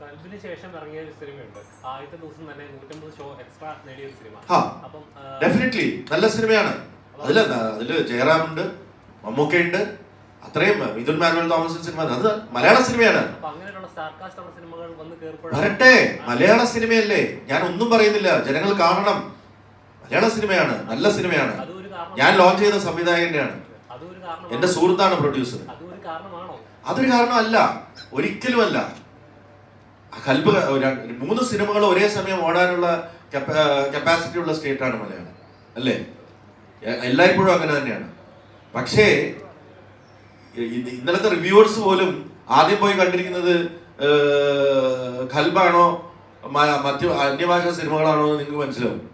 കൽബിന് ശേഷം ഇറങ്ങിയ ഒരു സിനിമയുണ്ട്. ആദ്യത്തെ ദിവസം തന്നെ നൂറ്റമ്പത് ഷോ എക്സ്ട്രാ നേടിയ ഒരു സിനിമ. അപ്പം ഡെഫിനറ്റ്ലി നല്ല സിനിമയാണ്. അതിൽ അതിൽ ജയറാമുണ്ട് മമ്മൂക്കയുണ്ട് അത്രയും മിഥുൻ മാനുവൽ തോമസ് സിനിമ. അത് മലയാള സിനിമയാണ്. വരട്ടെ മലയാള സിനിമയല്ലേ? ഞാൻ ഒന്നും പറയുന്നില്ല ജനങ്ങൾ കാണണം. മലയാള സിനിമയാണ് നല്ല സിനിമയാണ്. ഞാൻ ലോഞ്ച് ചെയ്ത സംവിധായകന്റെയാണ്. എന്റെ സുഹൃത്താണ് പ്രൊഡ്യൂസർ അതൊരു കാരണമല്ല. ഒരിക്കലും അല്ല കൽബ് മൂന്ന് സിനിമകൾ ഒരേ സമയം ഓടാനുള്ള കപ്പാസിറ്റി ഉള്ള സ്റ്റേറ്റ് ആണ് മലയാളം. അല്ലേ? എല്ലായ്പ്പോഴും അങ്ങനെ തന്നെയാണ്. പക്ഷേ ഇന്നലത്തെ റിവ്യൂവേഴ്സ് പോലും ആദ്യം പോയി കണ്ടിരിക്കുന്നത് ഖൽബാണോ മറ്റു അന്യഭാഷ സിനിമകളാണോ നിങ്ങൾക്ക് മനസ്സിലാവും.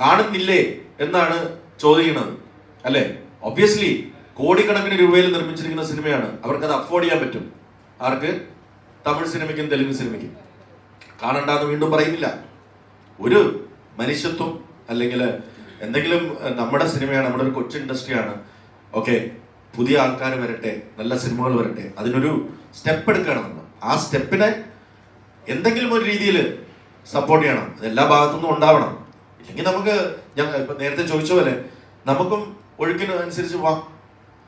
കാണുന്നില്ലേ എന്നാണ് ചോദിക്കുന്നത്. അല്ലേ? ഒബ്വിയസ്ലി കോടിക്കണക്കിന് രൂപയിൽ നിർമ്മിച്ചിരിക്കുന്ന സിനിമയാണ്. അവർക്ക് അത് അഫോർഡ് ചെയ്യാൻ പറ്റും. ആർക്ക്? തമിഴ് സിനിമയ്ക്കും തെലുങ്ക് സിനിമയ്ക്കും. കാണണ്ടെന്ന് വീണ്ടും പറയുന്നില്ല. ഒരു മനുഷ്യത്വം അല്ലെങ്കിൽ എന്തെങ്കിലും നമ്മുടെ സിനിമയാണ് നമ്മുടെ ഒരു കൊച്ചു ഇൻഡസ്ട്രിയാണ്. ഓക്കെ പുതിയ ആൾക്കാർ വരട്ടെ നല്ല സിനിമകൾ വരട്ടെ അതിനൊരു സ്റ്റെപ്പ് എടുക്കണം നമ്മൾ. ആ സ്റ്റെപ്പിനെ എന്തെങ്കിലും ഒരു രീതിയിൽ സപ്പോർട്ട് ചെയ്യണം. അതെല്ലാ ഭാഗത്തുനിന്നും ഉണ്ടാവണം. ഇല്ലെങ്കിൽ നമുക്ക് ഞാൻ ഇപ്പൊ നേരത്തെ ചോദിച്ച പോലെ നമുക്കും ഒഴുക്കിന് അനുസരിച്ച് പോവാം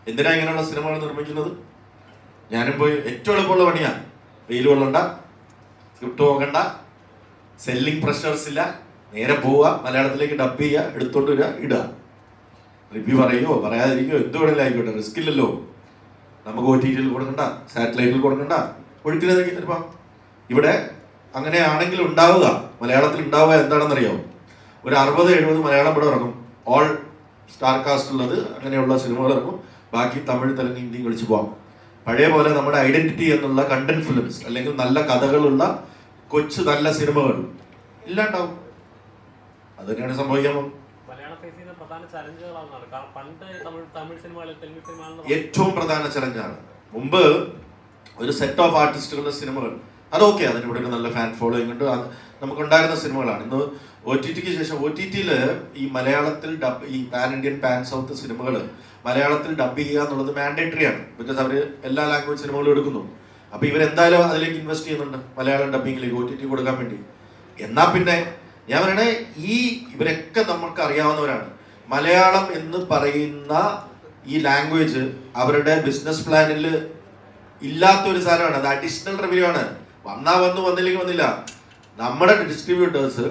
എന്തിനാ ഇങ്ങനെയുള്ള സിനിമകൾ നിർമ്മിക്കുന്നത്? ഞാനും പോയി ഏറ്റവും എളുപ്പമുള്ള പണിയാ. വെയിൽ കൊള്ളണ്ട സ്ക്രിപ്റ്റ് നോക്കണ്ട സെല്ലിംഗ് പ്രഷേഴ്സ് ഇല്ല നേരെ പോവുക മലയാളത്തിലേക്ക് ഡബ് ചെയ്യുക എടുത്തോണ്ട് വരിക ഇടുക. റിവ്യൂ പറയുമോ പറയാതിരിക്കോ എന്ത് വേണമെങ്കിലും ആയിക്കോട്ടെ റിസ്ക് ഇല്ലല്ലോ. നമുക്ക് ഒ ടി ടിയിൽ കൊടുക്കണ്ട സാറ്റലൈറ്റിൽ കൊടുക്കണ്ട. ഒഴുക്കിലേക്ക് ഇപ്പം ഇവിടെ അങ്ങനെയാണെങ്കിൽ ഉണ്ടാവുക. മലയാളത്തിൽ ഉണ്ടാവുക എന്താണെന്നറിയാമോ ഒരു അറുപത് എഴുപത് മലയാളം പടം ഇറങ്ങും. ഓൾ സ്റ്റാർ കാസ്റ്റ് ഉള്ളത് അങ്ങനെയുള്ള സിനിമകൾ ഇറങ്ങും. ബാക്കി തമിഴ് തെലുങ്ക് ഹിന്ദിയും കളിച്ച് പോവാം. പഴയ പോലെ നമ്മുടെ ഐഡന്റിറ്റി എന്നുള്ള കണ്ടന്റ് ഫിലിംസ് അല്ലെങ്കിൽ നല്ല കഥകളുള്ള കൊച്ചു നല്ല സിനിമകൾ ഇല്ലാണ്ടാവും. അത് തന്നെയാണ് സംഭവിക്കാൻ ഏറ്റവും പ്രധാന ചലഞ്ചാണ്. മുമ്പ് ഒരു സെറ്റ് ഓഫ് ആർട്ടിസ്റ്റുകളുടെ സിനിമകൾ. അതൊക്കെ അതിന് ഇവിടെ ഒരു നല്ല ഫാൻ ഫോളോയിങ് ഉണ്ട്. അത് നമുക്കുണ്ടായിരുന്ന സിനിമകളാണ്. ഇന്ന് ഒ ടി ടിക്ക് ശേഷം ഒ ടി ടിയിൽ ഈ മലയാളത്തിൽ ഡബ് ഈ പാൻ ഇന്ത്യൻ പാൻ സൗത്ത് സിനിമകൾ മലയാളത്തിൽ ഡബ് ചെയ്യുക എന്നുള്ളത് മാൻഡേറ്ററി ആണ്. ബിക്കോസ് അവർ എല്ലാ ലാംഗ്വേജ് സിനിമകളും എടുക്കുന്നു. അപ്പൊ ഇവരെന്തായാലും അതിലേക്ക് ഇൻവെസ്റ്റ് ചെയ്യുന്നുണ്ട്. മലയാളം ഡബിങ്ങിലേക്ക് ഒ ടി ടി കൊടുക്കാൻ വേണ്ടി. എന്നാ പിന്നെ ഞാൻ പറയണേ ഈ ഇവരൊക്കെ നമുക്ക് അറിയാവുന്നവരാണ്. മലയാളം എന്ന് പറയുന്ന ഈ ലാംഗ്വേജ് അവരുടെ ബിസിനസ് പ്ലാനിൽ ഇല്ലാത്ത ഒരു സാധനമാണ്. അത് അഡീഷണൽ റവന്യൂ ആണ്. വന്നാ വന്നു വന്നില്ലെങ്കിൽ വന്നില്ല. നമ്മുടെ ഡിസ്ട്രിബ്യൂട്ടേഴ്സ്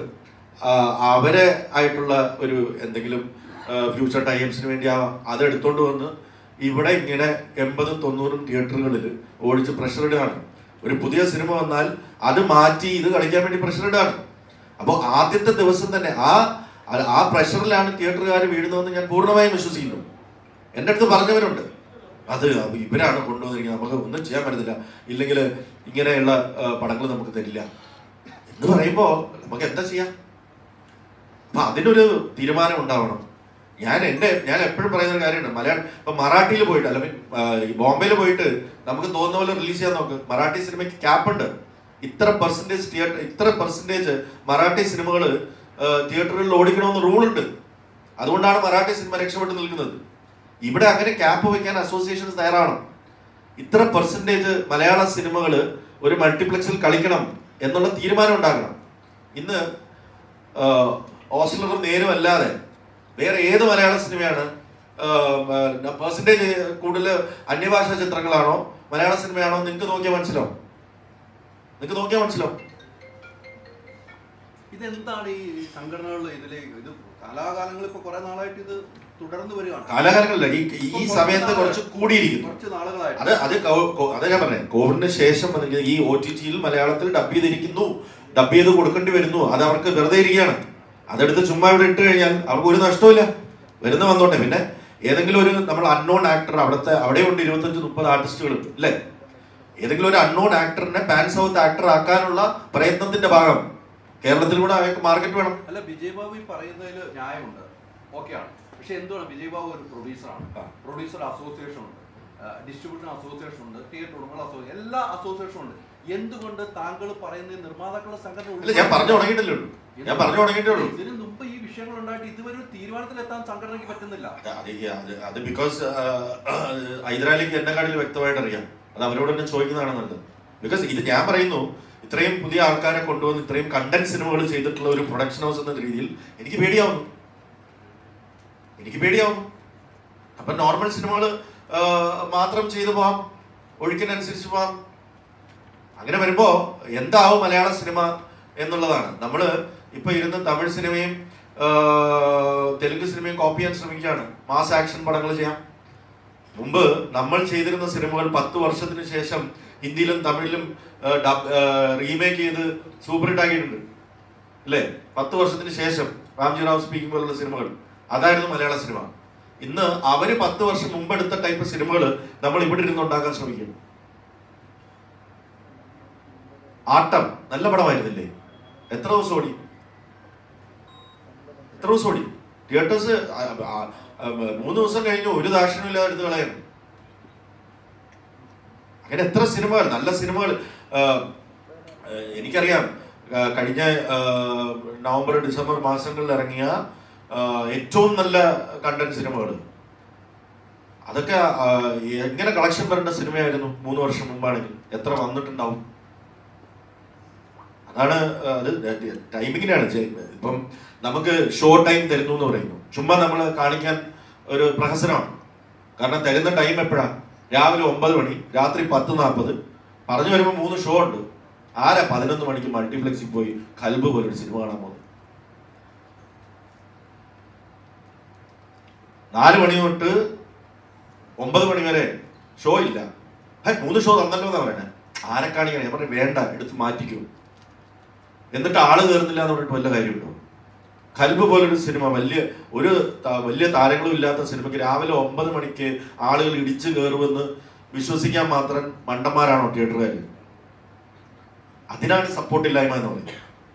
അവരെ ആയിട്ടുള്ള ഒരു എന്തെങ്കിലും ഫ്യൂച്ചർ ടൈംസിന് വേണ്ടി ആ- അത് വന്ന് ഇവിടെ ഇങ്ങനെ എൺപതും തൊണ്ണൂറും തിയേറ്ററുകളിൽ ഓടിച്ച് പ്രഷർ ഇടുകയാണ്. ഒരു പുതിയ സിനിമ വന്നാൽ അത് മാറ്റി ഇത് കളിക്കാൻ വേണ്ടി പ്രഷർ ഇടുകയാണ്. അപ്പോൾ ആദ്യത്തെ ദിവസം തന്നെ ആ- ആ പ്രഷറിലാണ് തിയേറ്ററുകാർ വീഴുന്നതെന്ന് ഞാൻ പൂർണമായും വിശ്വസിക്കുന്നു. എന്റെ അടുത്ത് പറഞ്ഞവരുണ്ട്. അത് ഇവരാണ് കൊണ്ടുവന്നിരിക്കുന്നത്. നമുക്ക് ഒന്നും ചെയ്യാൻ പറ്റത്തില്ല. ഇല്ലെങ്കിൽ ഇങ്ങനെയുള്ള പടങ്ങൾ നമുക്ക് തരില്ല. എന്ന് പറയുമ്പോൾ നമുക്ക് എന്താ ചെയ്യാം? അപ്പൊ അതിനൊരു തീരുമാനം ഉണ്ടാവണം. ഞാൻ എന്റെ ഞാൻ എപ്പോഴും പറയുന്ന ഒരു കാര്യമുണ്ട്. മലയാളം ഇപ്പൊ മറാഠിയിൽ പോയിട്ട് അല്ലെങ്കിൽ ബോംബെയിൽ പോയിട്ട് നമുക്ക് തോന്നുന്ന പോലെ റിലീസ് ചെയ്യാൻ നോക്ക്. മറാഠി സിനിമയ്ക്ക് ക്യാപ്പ് ഉണ്ട്. ഇത്ര പെർസെന്റേജ് തിയേറ്റർ ഇത്ര പെർസെന്റേജ് മറാഠി സിനിമകൾ തിയേറ്ററുകളിൽ ഓടിക്കണമെന്ന് റൂൾ ഉണ്ട്. അതുകൊണ്ടാണ് മറാഠി സിനിമ രക്ഷപ്പെട്ട് നിൽക്കുന്നത്. ഇവിടെ അങ്ങനെ ക്യാപ്പ് വയ്ക്കാൻ അസോസിയേഷൻസ് തയ്യാറാണ് ഇത്ര പെർസെന്റേജ് മലയാള സിനിമകൾ ഒരു മൾട്ടിപ്ലക്സിൽ കളിക്കണം എന്നുള്ള തീരുമാനം ഉണ്ടാകണം. ഇന്ന് ഓസ്ലറും നേരും അല്ലാതെ വേറെ ഏത് മലയാള സിനിമയാണ്? പെർസെന്റേജ് കൂടുതൽ അന്യഭാഷാ ചിത്രങ്ങളാണോ? മലയാള സിനിമയാണോ? നിങ്ങൾക്ക് നോക്കിയാൽ മനസ്സിലാവും. നിങ്ങൾക്ക് നോക്കിയാൽ മനസ്സിലാവും. ഇതെന്താണ് ഈ സംഘടനകളിൽ ഇതിലെ ഇത് കാലാകാലങ്ങൾ ഇപ്പൊ കുറെ നാളായിട്ട് ഇത് തുടർന്നു വരികയാണ്. കാലാകാലങ്ങളില്ല ഈ ഈ സമയത്ത് കുറച്ച് കൂടിയിരിക്കുന്നു. കുറച്ച് നാളുകളായിട്ട്. അത് അത് അതാ ഞാൻ പറഞ്ഞത് കോവിഡിന് ശേഷം ഈ ഒ ടി ടിയിൽ മലയാളത്തിൽ ഡബ് ചെയ്തിരിക്കുന്നു. ഡബ് ചെയ്ത് കൊടുക്കേണ്ടി വരുന്നു. അത് അവർക്ക് വെറുതെ ഇരിക്കുകയാണ്. അതെടുത്ത് ചുമ്മാ ഇവിടെ ഇട്ട് കഴിഞ്ഞാൽ അവർക്ക് ഒരു നഷ്ടമില്ല വരുന്ന വന്നോട്ടെ. പിന്നെ ഏതെങ്കിലും ഒരു നമ്മൾ അൺനോൺ ആക്ടർ അവിടുത്തെ അവിടെ ഉണ്ട് ഇരുപത്തഞ്ച് മുപ്പത് ആർട്ടിസ്റ്റുകൾ അല്ലേ? ഏതെങ്കിലും ഒരു അൺനോൺ ആക്ടറിനെ പാൻ സൗത്ത് ആക്ടർ ആക്കാനുള്ള പ്രയത്നത്തിന്റെ ഭാഗം കേരളത്തിൽ കൂടെ അവർക്ക് മാർക്കറ്റ് വേണം. അല്ല വിജയ് ബാബു ഈ പറയുന്നതിൽ ന്യായമുണ്ട്. ഓക്കെയാണ് പക്ഷെ എന്തുവാണ്? വിജയ് ബാബു ഒരു പ്രൊഡ്യൂസറാണ് ആണ്. പ്രൊഡ്യൂസർ അസോസിയേഷൻ ഉണ്ട്. ഡിസ്ട്രിബ്യൂഷൻ അസോസിയേഷൻ ഉണ്ട്. തിയേറ്റർ ഉടമകൾ അസോസിയേഷൻ എല്ലാ അസോസിയേഷനും ഉണ്ട്. എന്തുകൊണ്ട് താങ്കൾ പറയുന്ന നിർമ്മാതാക്കളുടെ സംഘടന ഞാൻ പറഞ്ഞു തുടങ്ങിയിട്ടല്ലേ ഞാൻ പറഞ്ഞു തുടങ്ങിയിട്ടേ ഉള്ളൂ. ഇതിന് മുമ്പ് ഈ വിഷയങ്ങൾ ഉണ്ടായിട്ട് ഇതുവരെ ഒരു തീരുമാനത്തിലെത്താൻ സംഘടനയ്ക്ക് പറ്റുന്നില്ല. അത് ബിക്കോസ് ഹൈദരാലിക്ക് എന്നെക്കാട്ടിൽ വ്യക്തമായിട്ട് അറിയാം. അത് അവരോട് തന്നെ ചോദിക്കുന്നതാണ് നല്ലത്. ബിക്കോസ് ഇത് ഞാൻ പറയുന്നു ഇത്രയും പുതിയ ആൾക്കാരെ കൊണ്ടുവന്ന് ഇത്രയും കണ്ടന്റ് സിനിമകൾ ചെയ്തിട്ടുള്ള ഒരു പ്രൊഡക്ഷൻ ഹൗസ് എന്ന രീതിയിൽ എനിക്ക് പേടിയാവുന്നു. എനിക്ക് പേടിയാവുന്നു. അപ്പൊ നോർമൽ സിനിമകൾ മാത്രം ചെയ്തു പോവാം. ഒഴുക്കിനനുസരിച്ച് പോവാം. അങ്ങനെ വരുമ്പോ എന്താവും മലയാള സിനിമ? എന്നുള്ളതാണ്. നമ്മൾ ഇപ്പൊ ഇരുന്ന് തമിഴ് സിനിമയും തെലുങ്ക് സിനിമയും കോപ്പി ചെയ്യാൻ ശ്രമിക്കുകയാണ്. മാസ് ആക്ഷൻ പടങ്ങൾ ചെയ്യാം. മുമ്പ് നമ്മൾ ചെയ്തിരുന്ന സിനിമകൾ പത്ത് വർഷത്തിന് ശേഷം ഹിന്ദിയിലും തമിഴിലും റീമേക്ക് ചെയ്ത് സൂപ്പർ ഹിറ്റ് ആക്കിയിട്ടുണ്ട്. അല്ലേ? പത്ത് വർഷത്തിന് ശേഷം റാംജി റാവ് സ്പീക്കിംഗ് പോലുള്ള സിനിമകൾ. അതായിരുന്നു മലയാള സിനിമ. ഇന്ന് അവർ പത്ത് വർഷം മുമ്പ് എടുത്ത ടൈപ്പ് സിനിമകൾ നമ്മൾ ഇവിടെ ഇരുന്ന് ഉണ്ടാക്കാൻ ശ്രമിക്കുന്നു. ആട്ടം നല്ല പടമായിരുന്നില്ലേ? എത്ര ദിവസം ഓടി? എത്ര ദിവസം ഓടി? തിയേറ്റേഴ്സ് മൂന്ന് ദിവസം കഴിഞ്ഞ് ഒരു ദാക്ഷിണ എടുത്ത് കളയായിരുന്നു അങ്ങനെ എത്ര സിനിമകൾ നല്ല സിനിമകൾ. എനിക്കറിയാം. കഴിഞ്ഞ നവംബർ ഡിസംബർ മാസങ്ങളിൽ ഇറങ്ങിയ ഏറ്റവും നല്ല കണ്ടന്റ് സിനിമകൾ. അതൊക്കെ എങ്ങനെ കളക്ഷൻ വരേണ്ട സിനിമയായിരുന്നു മൂന്ന് വർഷം മുമ്പാണെങ്കിൽ? എത്ര വന്നിട്ടുണ്ടാവും? അതാണ് അത് ടൈമിങ്ങിനാണ് ഇപ്പം നമുക്ക് ഷോ ടൈം തരുന്നു എന്ന് പറയുന്നു. ചുമ്മാ നമ്മൾ കാണിക്കാൻ ഒരു പ്രഹസനമാണ്. കാരണം തരുന്ന ടൈം എപ്പോഴാണ് രാവിലെ ഒമ്പത് മണി രാത്രി പത്ത് നാൽപ്പത്. പറഞ്ഞു വരുമ്പോൾ മൂന്ന് ഷോ ഉണ്ട്. ആരാ പതിനൊന്ന് മണിക്ക് മൾട്ടിപ്ലക്സിൽ പോയി കൽബ് പോലൊരു സിനിമ കാണാൻ പോകുന്നത്? നാല് മണി തൊട്ട് ഒമ്പത് മണി വരെ ഷോ ഇല്ല. മൂന്ന് ഷോ തന്നല്ലോ എന്നാ പറയണേ? ആരെ കാണിക്കണേ? പറഞ്ഞു വേണ്ട എടുത്ത് മാറ്റിക്കൂ. എന്നിട്ട് ആൾ കയറുന്നില്ല എന്ന് പറഞ്ഞിട്ട് വല്ല കാര്യമുണ്ടോ? കൽബ് പോലൊരു സിനിമ വലിയ ഒരു വലിയ താരങ്ങളും ഇല്ലാത്ത സിനിമയ്ക്ക് രാവിലെ ഒമ്പത് മണിക്ക് ആളുകൾ ഇടിച്ചു കയറുമെന്ന് വിശ്വസിക്കാൻ മാത്രം മണ്ടന്മാരാണോ തിയേറ്ററുകാർ അതിനാണ് സപ്പോർട്ട് ഇല്ലായ്മ എന്ന് പറയുന്നത്.